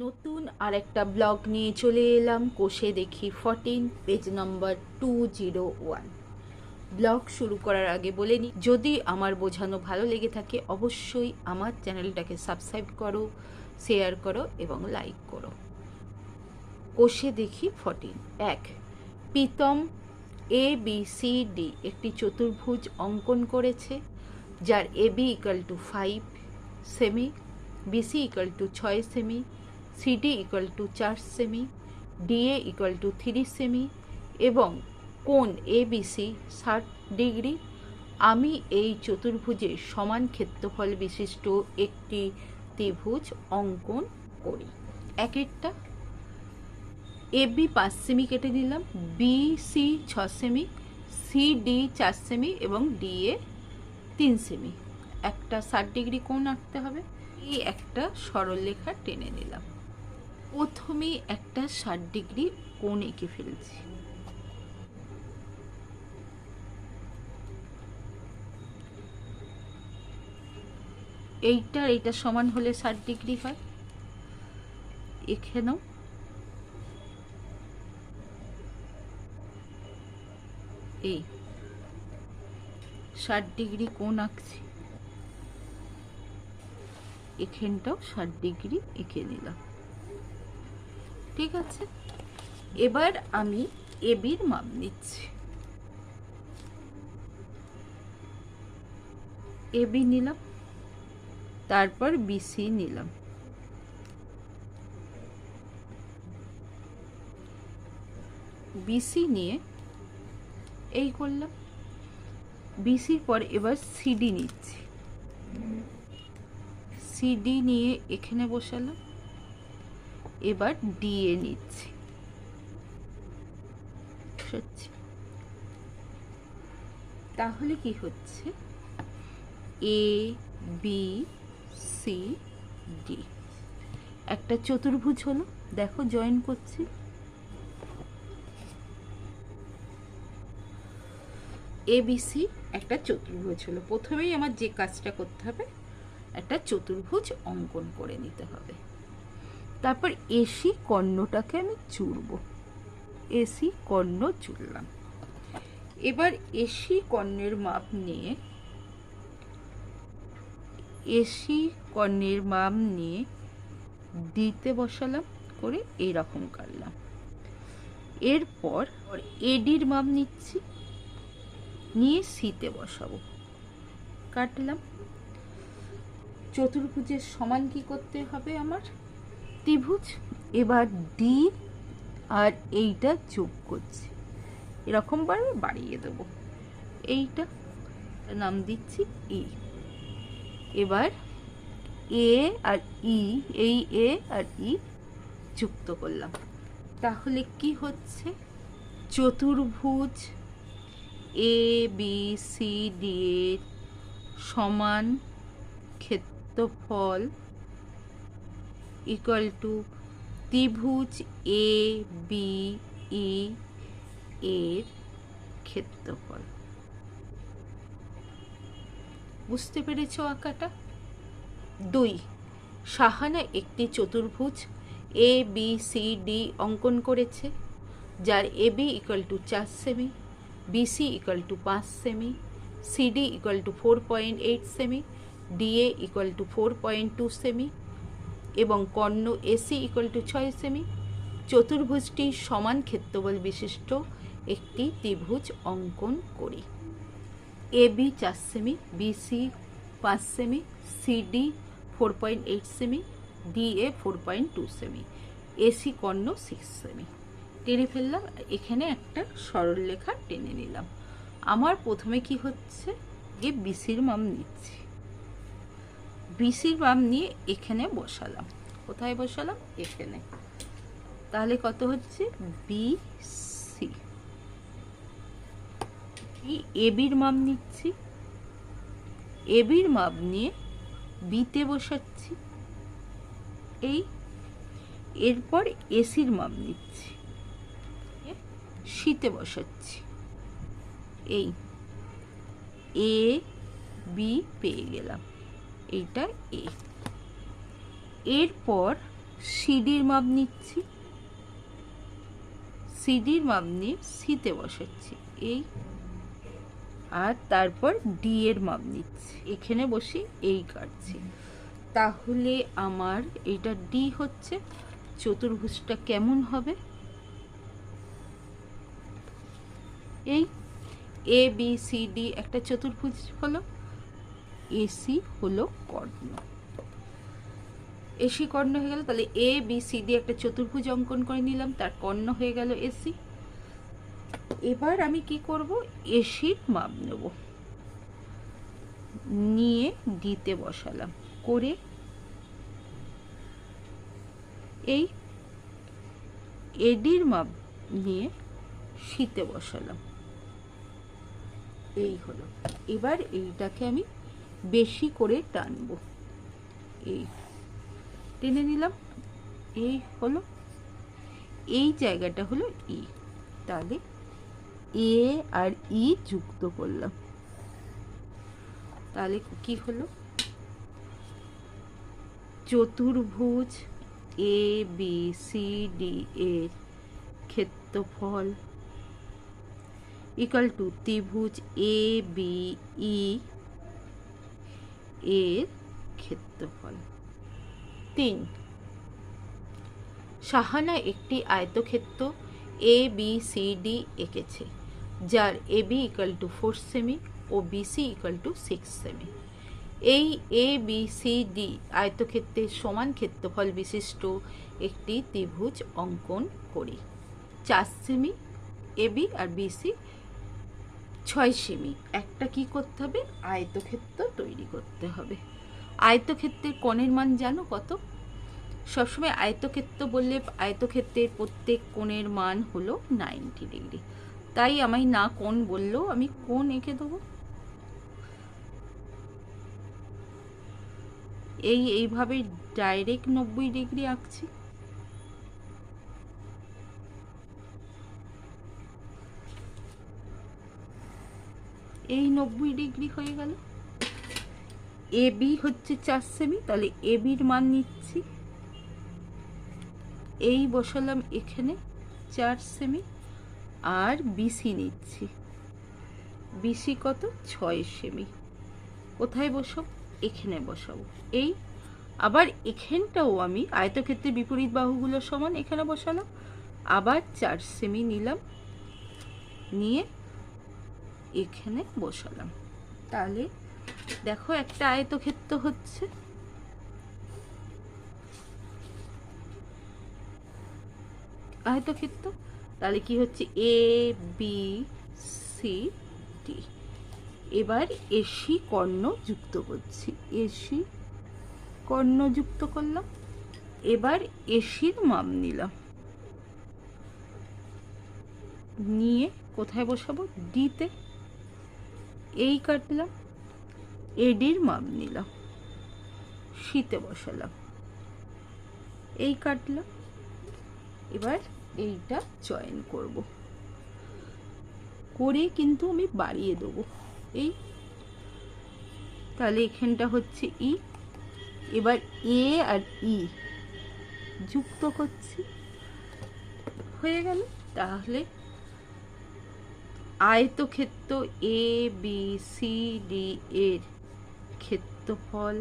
নতুন আরেকটা ব্লগ নিয়ে চলে এলাম। কোষে দেখি fourteen page number two zero one blog শুরু করার আগে বলে নিই যদি আমার বোঝানো ভালো লেগে থাকে, অবশ্যই আমার চ্যানেলটাকে সাবস্ক্রাইব করো শেয়ার করো এবং লাইক করো। কোষে দেখি ফর্টিন এক, Pritam A B C D একটি চতুর্ভুজ অঙ্কন করেছে, যার A B equal to five semi BC equal to ছয় সেমি সিডি ইকাল টু চার সেমি ডিএ ইকাল টু থ্রি সেমি এবং কোন এ বিসি ষাট ডিগ্রি। আমি এই চতুর্ভুজের সমান ক্ষেত্রফল বিশিষ্ট একটি ত্রিভুজ অঙ্কন করি। এক একটা। এ বি পাঁচ সেমি কেটে দিলাম বি সি ছ সেমি সি ডি চার সেমি এবং ডি এ তিন সেমি একটা ষাট ডিগ্রি কোণ আঁকতে হবে। এই একটা সরলরেখা টেনে নিলাম। প্রথমেই একটা ষাট ডিগ্রি কোণ এঁকে ফেলছি। এইটার এইটা সমান হলে ষাট ডিগ্রি হয়। এখানেও এই ষাট ডিগ্রি কোণ আঁকছি। এখানটাও ষাট ডিগ্রি এঁকে নিলাম। ঠিক আছে? এবার আমি এবির মাপ নিচ্ছি। এবি নিলাম, তারপর বিসি নিলাম। বিসি নিয়ে এই করলাম। বিসির পর এবার সিডি নিচ্ছি। সিডি নিয়ে এখানে বসালাম। এবার ডিএ নিচ্ছি। তাহলে কি হচ্ছে? A, B, C, D. একটা চতুর্ভুজ হলো, দেখো জয়েন করছি। এবিসি একটা চতুর্ভুজ হলো। প্রথমেই আমার যে কাজটা করতে হবে, একটা চতুর্ভুজ অঙ্কন করে নিতে হবে। তারপর এসি কর্ণটাকে আমি চুড়ব। এসি কর্ণ চুড়লাম। এবার এসি কর্ণের মাপ নিয়ে, এসি কর্ণের মাপ নিয়ে দিতে বসালাম, করে এইরকম কাটলাম। এরপর এডির মাপ নিচ্ছি, নিয়ে সিতে বসাবো। কাটলাম। চতুর্ভুজের সমান কি করতে হবে আমার? ত্রিভুজ, এবার ডি আর এইটা যোগ করছি। এরকমভাবে বাড়িয়ে দেব। এইটা নাম দিচ্ছি ই এবার এ আর ই এই এ আর ই যুক্ত করলাম। তাহলে কি হচ্ছে? চতুর্ভুজ এ বি সি ডি এর সমান ক্ষেত্রফল ইকুয়াল টু ত্রিভুজ এ বি ই এর ক্ষেত্রফল। বুঝতে পেরেছ আঁকাটা? দুই। সাহানা একটি চতুর্ভুজ এ বি সি ডি অঙ্কন করেছে, যার এ বি ইকুয়াল টু চার সেমি বিসি ইকুয়াল টু পাঁচ semi CD equal to four point eight semi DA equal to four point two semi এবং কর্ণ এসি ইকুয়াল টু ছয় সেমি চতুর্ভুজটি সমান ক্ষেত্রবল বিশিষ্ট একটি ত্রিভুজ অঙ্কন করি। এ বি চার সেমি বিসি পাঁচ সেমি সিডি ফোর পয়েন্ট এইট সেমি ডিএ ফোর পয়েন্ট টু সেমি এসি কর্ণ সিক্স সেমি টেনে ফেললাম, এখানে একটা সরলরেখা টেনে নিলাম। আমার প্রথমে কি হচ্ছে? যে বিসির মাম নিচ্ছি। বিসির মাম নিয়ে এখানে বসালাম। কোথায় বসালাম? এখানে। তাহলে কত হচ্ছে? বি সি এবির মাপ নিচ্ছি। এবির মাপ নিয়ে বিতে বসাচ্ছি। এই এরপর এসির মাপ নিচ্ছি। শীতে বসাচ্ছি। এই এ বি পেয়ে গেলাম। এইটা এ এরপর সিডির মাপ নিচ্ছি। সিডির মাপ নিয়ে সিতে বসাচ্ছি। এই আর তারপর ডি এর মাপ নিচ্ছি। এখানে বসে এই কাটছি। তাহলে আমার এটা ডি হচ্ছে। চতুর্ভুজটা কেমন হবে? এই এ বি সি ডি একটা চতুর্ভুজ হলো। এসি হলো কর্ণ। এসি কর্ণ হয়ে গেল, তাহলে এ বি সি দিয়ে একটা চতুর্ভুজ অঙ্কন করে নিলাম, তার কর্ণ হয়ে গেল এসি। এবার আমি কি করব? এসির মাপ নেব। নিয়ে ডিতে বসালাম। করে এই এডির মাপ নিয়ে শীতে বসালাম। এই হলো। এবার এইটাকে আমি বেশি করে টানবো। এই টেনে নিলাম। এই হলো, এই জায়গাটা হলো ই তাহলে এ আর ই যুক্ত করলাম। তাহলে কি হলো? চতুর্ভুজ এ বি সি ডি এর ক্ষেত্রফল ইকাল টু ত্রিভুজ এ বি ই এর ক্ষেত্রফল। তিন। সাহানা একটি আয়তক্ষেত্র এ বি সি ডি এঁকেছে, যার A B equal to four semi ও বিসি ইকাল টু সিক্স সেমি এই এ বি সি ডি আয়তক্ষেত্রের সমান ক্ষেত্রফল বিশিষ্ট একটি ত্রিভুজ অঙ্কন করি। চার সেমি এ বি আর বিসি ছয় সেমি। একটা কি করতে হবে? আয়তক্ষেত্র তৈরি করতে হবে। আয়তক্ষেত্রের কোণের মান জানো কত? সবসময় আয়তক্ষেত্র বললে আয়তক্ষেত্রের প্রত্যেক কোণের মান হলো নাইনটি ডিগ্রি তাই আমায় না কোণ বললেও আমি কোণ এঁকে দেবো। এই এইভাবে ডাইরেক্ট নব্বই ডিগ্রি আঁকছি। এই নব্বই ডিগ্রি হয়ে গেল। এ বি হচ্ছে চার সেমি, তাহলে এ বির মান নিচ্ছি। এই বসালাম এখানে চার সেমি, আর বিসি নিচ্ছি। বিসি কত? ছয় সেমি। কোথায় বসাবো? এখানে বসাবো। এই, আবার এখানটাও আমি আয়তক্ষেত্রের বিপরীত বাহুগুলো সমান এখানে বসালাম, আবার চার সেমি নিলাম। নিয়ে এখানে বসালাম। তাহলে দেখো একটা আয়তক্ষেত্র হচ্ছে। আয়তক্ষেত্র? তাহলে কি হচ্ছে? এ বি সি ডি এবার এসি কর্ণ যুক্ত করছি। এসি কর্ণ যুক্ত করলাম। এবার এসির মাপ নিলাম। নিয়ে কোথায় বসাবো? ডিতে এই কাটলাম, এডির মাপ নিলাম, শীতে বসালাম। এই কাটলাম, এবার এইটা চয়ন করব। করে কিন্তু আমি বাড়িয়ে দেবো। এই, তাহলে এখানটা হচ্ছে ই, এবার এ আর ই যুক্ত করছি হয়ে গেল, তাহলে আয়তক্ষেত্র এ বি সি ডি এর ক্ষেত্রফল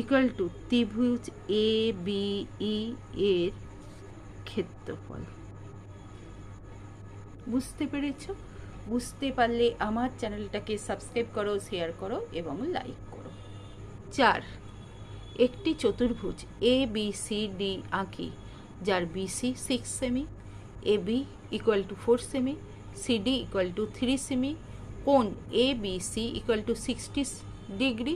ইকুয়াল টু ত্রিভুজ এ বি ই এর ক্ষেত্রফল। বুঝতে পেরেছ? বুঝতে পারলে আমার চ্যানেলটাকে সাবস্ক্রাইব করো শেয়ার করো এবং লাইক করো। চার, একটি চতুর্ভুজ এ বি সি ডি আঁকি, যার BC six semi A B equal to four semi CD equal to three সেমি কোন A B C equal to sixty degree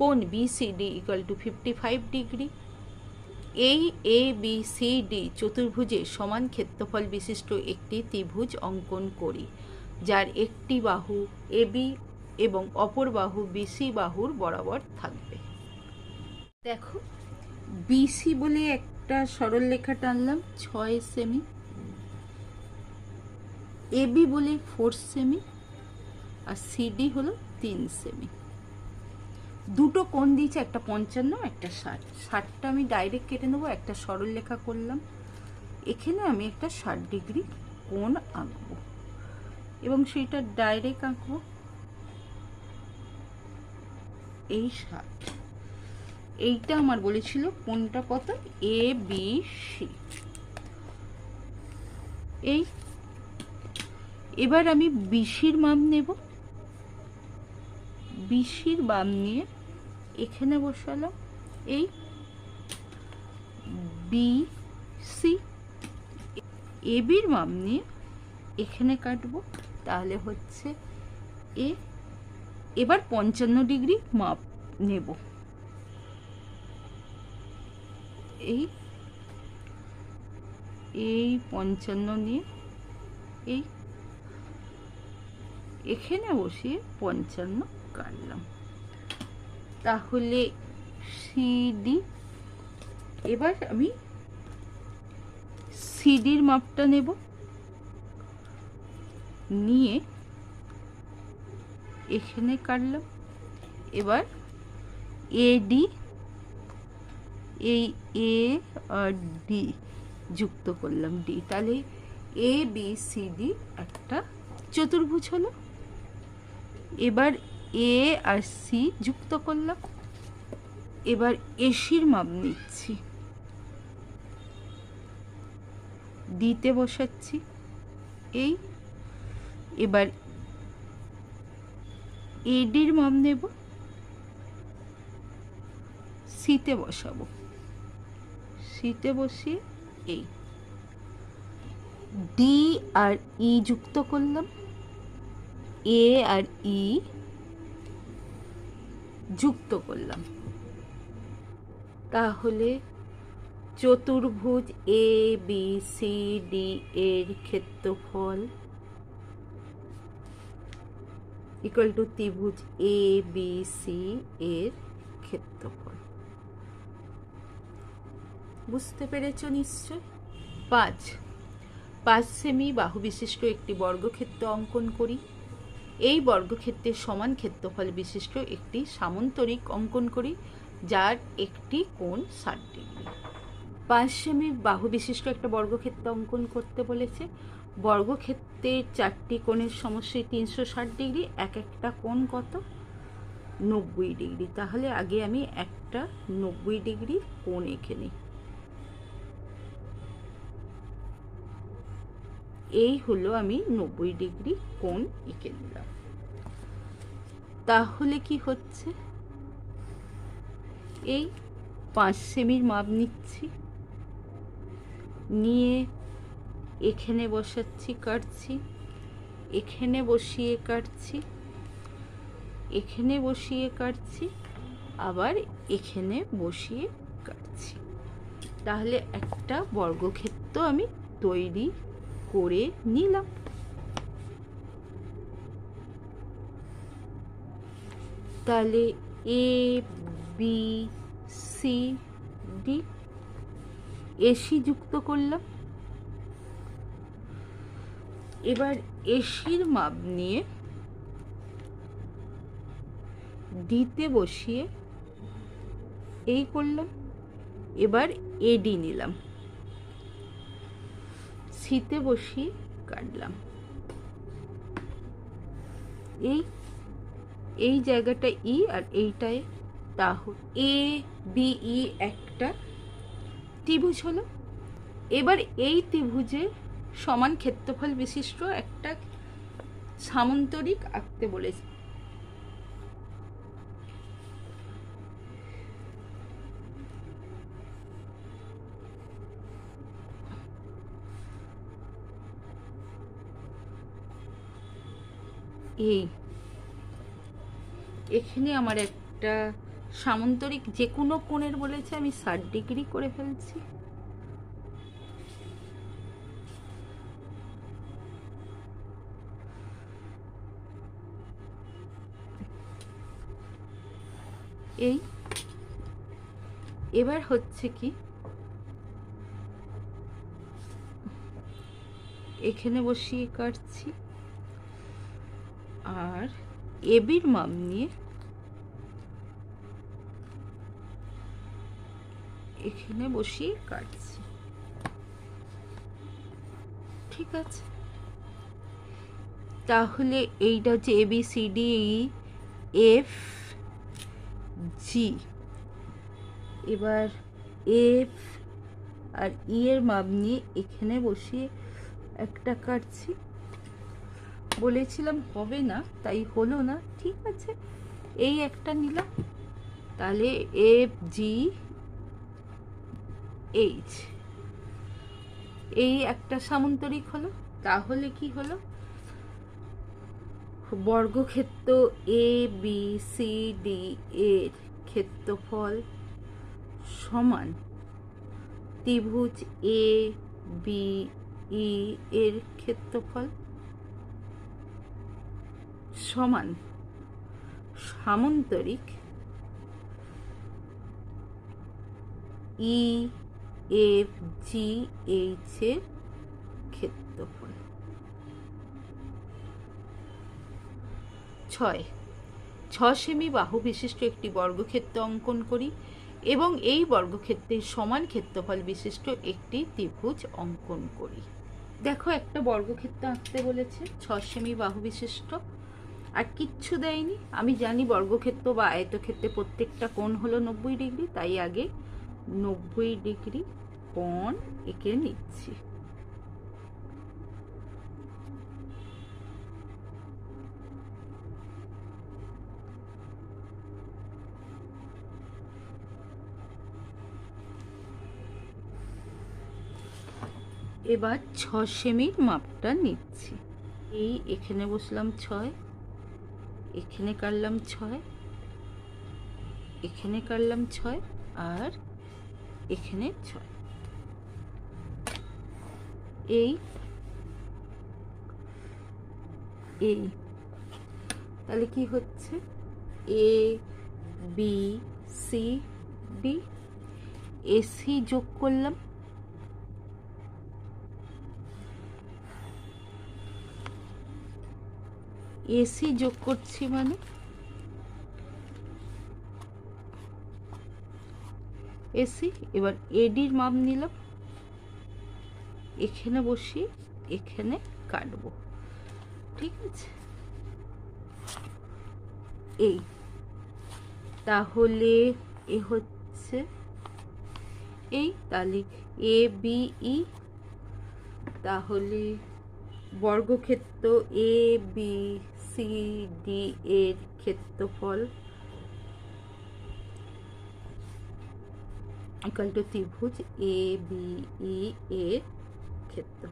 কোন BCD equal to fifty five degree এই এ বি সি ডি চতুর্ভুজে সমান ক্ষেত্রফল বিশিষ্ট একটি ত্রিভুজ অঙ্কন করি, যার একটি বাহু এ বি এবং অপর বাহু বিসি বাহুর বরাবর থাকবে। দেখো বিসি বলে একটা সরল রেখা টানলাম, ছয় সেমি এবি বলে ফোর সেমি আর সিডি হলো তিন সেমি দুটো কোণ দিয়েছে, একটা পঞ্চান্ন, একটা ষাট। ষাটটা আমি ডাইরেক্ট কেটে নেব, একটা সরল লেখা করলাম। এখানে আমি একটা ষাট ডিগ্রি কোণ আঁকবো এবং সেইটা ডাইরেক্ট আঁকবো এই ষাট। এইটা আমার বলেছিল কোনটা কত? এ বি সি এই এবার আমি বিশির মাপ নেব। বিশির বাম নিয়ে এখানে বসালাম। এই বি, সি এবির মাপ নিয়ে এখানে কাটব। তাহলে হচ্ছে এ, এবার পঞ্চান্ন ডিগ্রি মাপ নেব। এই এই পঞ্চান্ন নিয়ে এই এখানে বসিয়ে পঞ্চান্ন কাটলাম। তাহলে সিডি এবার আমি সিডির মাপটা নেব। নিয়ে এখানে কাটলাম। এবার এডি এই এ আর ডি যুক্ত করলাম। ডি তাহলে এ বি সি ডি একটা চতুর্ভুজ হলো। এবার এ আর সি যুক্ত করলাম। এবার এসির মাপ নিচ্ছি। ডিতে বসাচ্ছি। এই। এবার এডির মাপ নেব। সিতে বসাবো। সিতে বসিয়ে এই। ডি আর ই যুক্ত করলাম। এ আর ই যুক্ত করলাম। তাহলে চতুর্ভুজ এ বি সি ডি এর ক্ষেত্রফল ইকুয়াল টু ত্রিভুজ এ বি সি এর ক্ষেত্রফল। বুঝতে পেরেছ নিশ্চয়? পাঁচ। পাঁচ সেমি বাহু বিশিষ্ট একটি বর্গক্ষেত্র অঙ্কন করি। এই বর্গক্ষেত্রের সমান ক্ষেত্রফল বিশিষ্ট একটি সামন্তরিক অঙ্কন করি, যার একটি কোণ ষাট ডিগ্রি পাঁচ বাহু বিশিষ্ট একটা বর্গক্ষেত্র অঙ্কন করতে বলেছে। বর্গক্ষেত্রের চারটি কোণের সমস্যায় তিনশো ষাট ডিগ্রি, এক একটা কোণ কত? নব্বই ডিগ্রি। তাহলে আগে আমি একটা নব্বই ডিগ্রি কোণ এঁকে নিই। এই হলো আমি নব্বই ডিগ্রি কোণ এঁকে নিলাম। তাহলে কি হচ্ছে? এই পাঁচ সেমির মাপ নিচ্ছি। নিয়ে এখানে বসাচ্ছি, কাটছি। এখানে বসিয়ে কাটছি। এখানে বসিয়ে কাটছি। আবার এখানে বসিয়ে কাটছি। তাহলে একটা বর্গক্ষেত্র আমি তৈরি করে নিলাম। তাহলে A B C D AC যুক্ত করলাম। এবার এসির মাপ নিয়ে ডিতে বসিয়ে এই করলাম। এবার এডি নিলাম। সিতে বসিয়ে কাটলাম। এই এই জায়গাটা ই আর এইটায় তাহলে এ, বি, ই একটা ত্রিভুজ হলো। এবার এই ত্রিভুজে সমান ক্ষেত্রফল বিশিষ্ট একটা সামন্তরিক আঁকতে বলেছে। এই। এখানে আমার একটা সামন্তরিক যে কোনো কোণের বলেছে, আমি ষাট ডিগ্রি করে ফেলছি। এই। এবার হচ্ছে কি, এখানে বসিয়ে কাটছি। আর এবির মাম নিয়ে এখানে বসিয়ে কাটছি। ঠিক আছে। তাহলে এইটা হচ্ছে A B C D E F G এবার এফ আর ই এর মাপ নিয়ে এখানে বসিয়ে একটা কাটছি। বলেছিলাম, হবে না, তাই হলো না, ঠিক আছে। এই একটা নিলাম। তাহলে এফ জি এইচ এই একটা সামন্তরিক হলো। তাহলে কি হলো? বর্গক্ষেত্র এ বি সি ডি এর ক্ষেত্রফল সমান ত্রিভুজ এ বি ই এর ক্ষেত্রফল। সমান সামন্তরিক ই এফ জি এইচ এর ক্ষেত্রফল। ছয়। ছ সেমি বাহু বিশিষ্ট একটি বর্গক্ষেত্র অঙ্কন করি এবং এই বর্গক্ষেত্রের সমান ক্ষেত্রফল বিশিষ্ট একটি ত্রিভুজ অঙ্কন করি। দেখো একটা বর্গক্ষেত্র আঁকতে বলেছে। ছ সেমি বাহু বিশিষ্ট আর কিচ্ছু দেয়নি। আমি জানি বর্গক্ষেত্র বা আয়তক্ষেত্রে প্রত্যেকটা কোণ হলো নব্বই ডিগ্রি, তাই আগে নব্বই ডিগ্রি কোণ এঁকে নিচ্ছি। এবার ছ সেমির মাপটা নিচ্ছি। এই এখানে বসলাম ছয় এখানে কাটলাম ছয়, এখানে কাটলাম ছয় আর এখানে ছয়। এই এই। তাহলে কি হচ্ছে? A B C D AC যোগ করলাম। এসি যোগ করছি মানে? এসি, এবার এডির মাপ নিলাম। এখানে বসি এখানে কাটবো। ঠিক আছে? এই। তাহলে এ হচ্ছে এই তাহলে এ বি ই তাহলে বর্গক্ষেত্র এ বি সি ডি এর ক্ষেত্রফল ইকাল টু ত্রিভুজ এ বি ই এর ক্ষেত্র।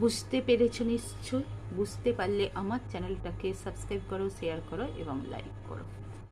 বুঝতে পেরেছ নিশ্চয় বুঝতে পারলে আমার চ্যানেলটাকে সাবস্ক্রাইব করো শেয়ার করো এবং লাইক করো।